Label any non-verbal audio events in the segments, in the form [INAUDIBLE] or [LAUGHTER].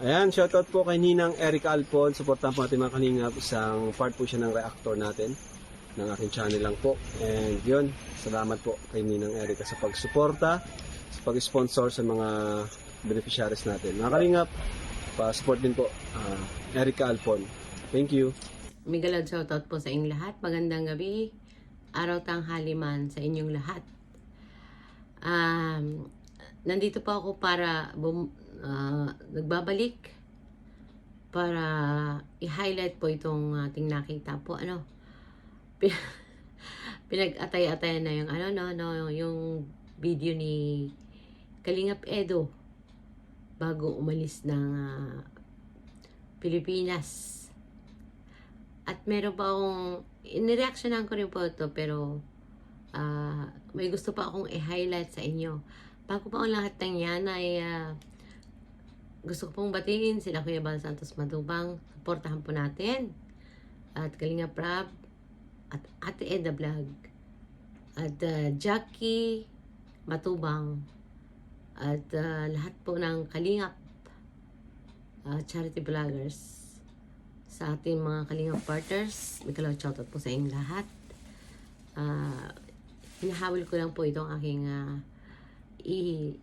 Ayan, shoutout po kay Ninang Erica Alpon. Supportan po natin mga kalingap. Isang part po siya ng reactor natin ng aking channel lang po. And yun, salamat po kay Ninang Erica sa pagsuporta, sa pag-sponsor sa mga beneficiaries natin. Mga kalingap, pa-support din po ah, Erica Alpon. Thank you. Migalad shoutout po sa inyong lahat. Magandang gabi. Araw tanghali man sa inyong lahat. Um, nandito po ako para bum, ah, nagbabalik para i-highlight po itong ating nakita po ano Pin- [LAUGHS] pinag-atay-atay na yung ano no no yung video ni Kalingap Edo bago umalis ng ah, Pilipinas. At meron pa akong, inireactionan ko rin po ito, pero ah, may gusto pa akong i-highlight sa inyo. Bago pa ang lahat ng yan ay ah, gusto ko pong batiin sila Kuya Bal Santos Matubang. Supportahan po natin. At Kalinga Prab. At Ate Eda Vlog. At ah, Jackie Matubang. At ah, lahat po ng Kalingap ah, charity vloggers sa ating mga kalingap partners. May shoutout po sa inyong lahat. Ah, hinahabol ko lang po itong aking ah, i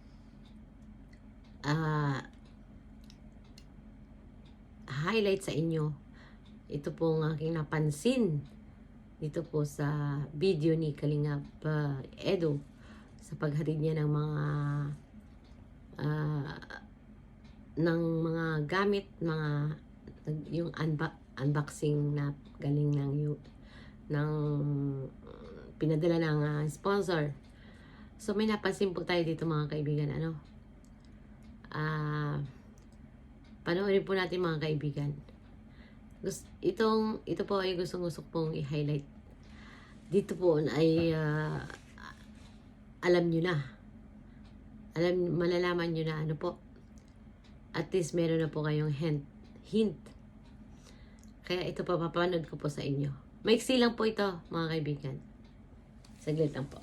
ah, highlight sa inyo. Ito po ang aking napansin dito po sa video ni Kalingap ah, Edo sa paghatid niya ng mga ah, ng mga gamit, mga yung unba- unboxing na galing ng ng pinadala ng ah, sponsor. So may napansin po tayo dito mga kaibigan, ano? Ah, panoorin po natin mga kaibigan. Gus- itong ito po ay gustong-gusto pong i-highlight. Dito po ay ah, alam nyo na. Alam malalaman nyo na ano po. At least meron na po kayong hint. hint. Kaya ito pa papanood ko po sa inyo. Maiksi lang po ito, mga kaibigan. Saglit lang po.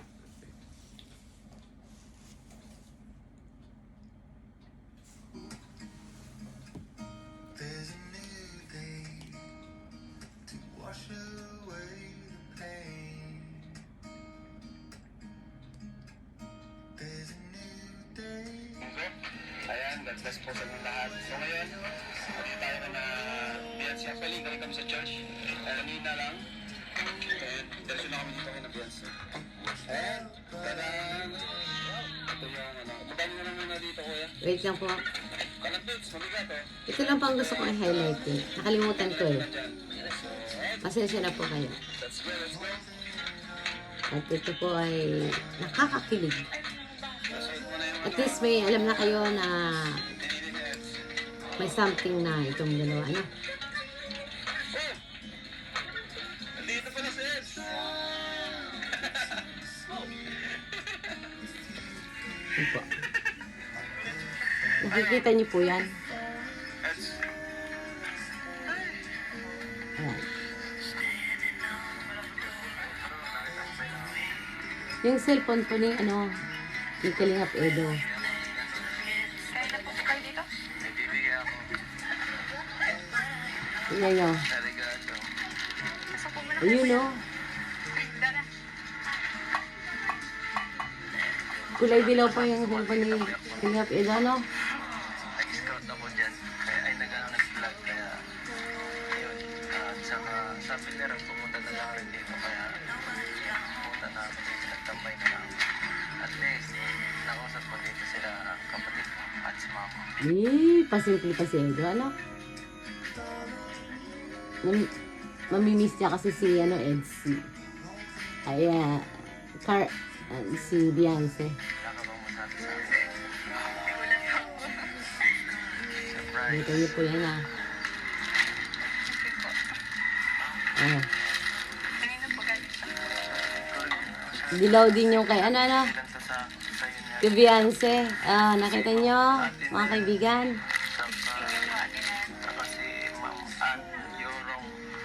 God bless po sa lahat. So ngayon, dito tayo na na Beyonce. Actually, galing kami sa church. Kanina lang. And diretso na kami dito ngayon na Beyonce. Ayan, tadaan. Ito yung ano. Nyo na lang muna dito, kuya. Wait lang po. Kalabits, mabigat oh. Ito lang po ang gusto kong i-highlight eh. Nakalimutan ko eh. Pasensya na po kayo. At ito po ay nakakakilig. At least may alam na kayo na may something na itong dalawa. Ano? Nandito pala si Eds. Yun po. Nakikita niyo po yan. Ayan. Yung cellphone po ni ano, ni Kalingap Edo. Tingnan nyo. Ayun o. Kulay dilaw pa yung cellphone ni Kalingap Edo, ano? Nag-scout ako dyan. Kaya ay nag nag-vlog. Kaya, ayun. At saka, sabi nila pumunta na lang rin dito. Kaya, pumunta na ako dito. Nagtambay na lang. At least, nakausap ko dito sila ang kapatid ko at si mama. Eh, pasimple pa si Edo, ano? Mam mamimiss niya kasi si, ano, Edsy. Ay, ah, car, ah, si Beyonce. Wala ka bang masabi sa akin? Dito niyo po yan, ah. Ah. Dilaw din yung kay, ano, ano? Kay Beyonce. Ah, nakita niyo, mga kaibigan?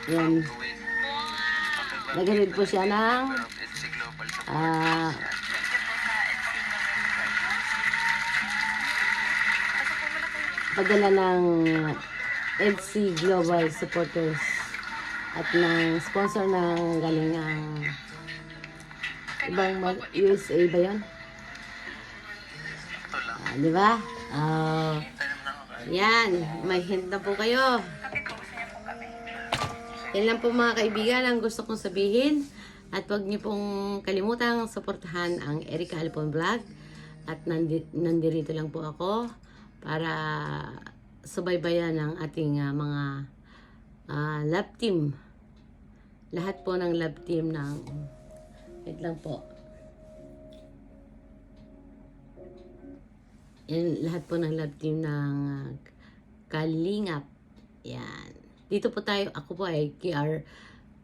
Si Yan. Naghanid po siya ng ah, padala ng EDC Global Supporters at ng sponsor ng galing ng ibang USA ba yun? Ah, di ba? Ah, yan, may hint na po kayo. Yan lang po mga kaibigan ang gusto kong sabihin. At huwag niyo pong kalimutang suportahan ang Erika Alpon Vlog. At nandi, nandirito lang po ako para subaybayan ang ating ah, mga ah, love team. Lahat po ng love team ng... Wait lang po. Yan, lahat po ng love team ng ah, Kalingap. Yan. Dito po tayo, ako po ay KR,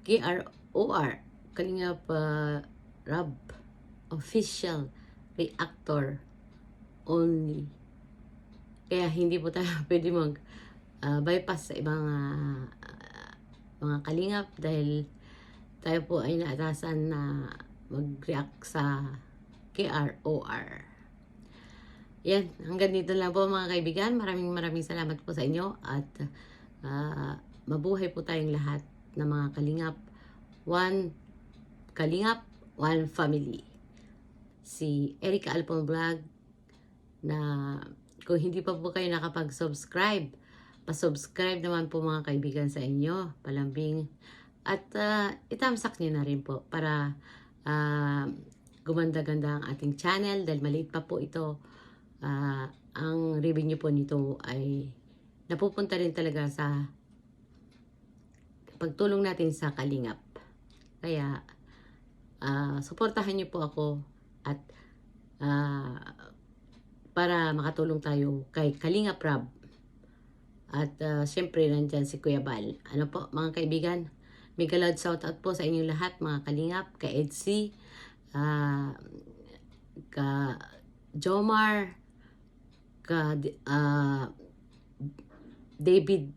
KROR, Kalingap uh, Rab, official reactor only. Kaya hindi po tayo [LAUGHS] pwede mag ah, bypass sa ibang ah, mga kalingap dahil tayo po ay naatasan na mag-react sa KROR. Yan, hanggang dito lang po mga kaibigan. Maraming maraming salamat po sa inyo at ah, mabuhay po tayong lahat ng mga kalingap. One kalingap, one family. Si Erika Alpon Vlog na kung hindi pa po kayo nakapag-subscribe, pa-subscribe naman po mga kaibigan sa inyo, palambing. At ah, itamsak nyo na rin po para ah, gumanda-ganda ang ating channel dahil maliit pa po ito. Ah, ang revenue po nito ay napupunta rin talaga sa pagtulong natin sa kalingap. Kaya, ah, suportahan niyo po ako at ah, para makatulong tayo kay Kalingap Rab. At ah, syempre, nandyan si Kuya Bal. Ano po, mga kaibigan? Mega loud shoutout po sa inyong lahat, mga Kalingap, kay Edsy, ah, ka Jomar, ka ah, David,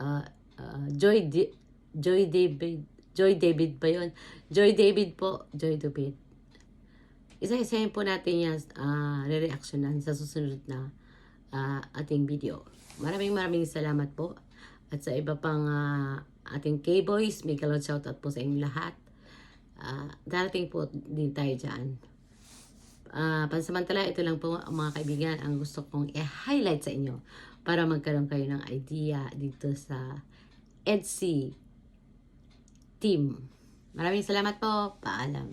ah, ah, Joy, Di- Joy David, Joy David ba yun? Joy David po, Joy David. Isa-isahin po natin yan, ah, re-reactionan sa susunod na ah, ating video. Maraming maraming salamat po. At sa iba pang ah, ating K-Boys, may kalot shoutout po sa inyong lahat. Ah, darating po din tayo dyan. Ah, pansamantala, ito lang po mga kaibigan ang gusto kong i-highlight sa inyo para magkaroon kayo ng idea dito sa EDC team. Maraming salamat po. Paalam.